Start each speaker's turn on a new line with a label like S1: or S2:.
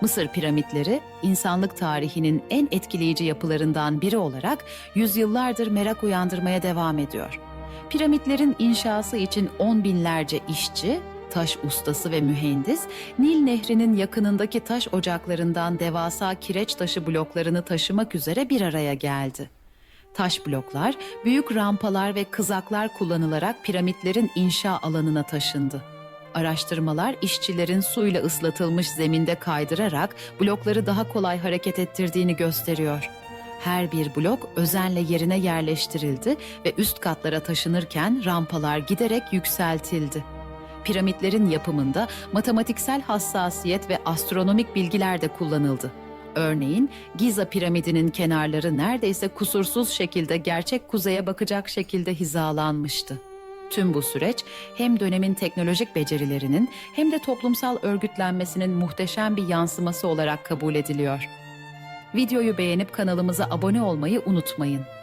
S1: Mısır piramitleri, insanlık tarihinin en etkileyici yapılarından biri olarak yüzyıllardır merak uyandırmaya devam ediyor. Piramitlerin inşası için on binlerce işçi, taş ustası ve mühendis, Nil Nehri'nin yakınındaki taş ocaklarından devasa kireç taşı bloklarını taşımak üzere bir araya geldi. Taş bloklar, büyük rampalar ve kızaklar kullanılarak piramitlerin inşa alanına taşındı. Araştırmalar işçilerin suyla ıslatılmış zeminde kaydırarak blokları daha kolay hareket ettirdiğini gösteriyor. Her bir blok özenle yerine yerleştirildi ve üst katlara taşınırken rampalar giderek yükseltildi. Piramitlerin yapımında matematiksel hassasiyet ve astronomik bilgiler de kullanıldı. Örneğin Giza piramidinin kenarları neredeyse kusursuz şekilde gerçek kuzeye bakacak şekilde hizalanmıştı. Tüm bu süreç hem dönemin teknolojik becerilerinin hem de toplumsal örgütlenmesinin muhteşem bir yansıması olarak kabul ediliyor. Videoyu beğenip kanalımıza abone olmayı unutmayın.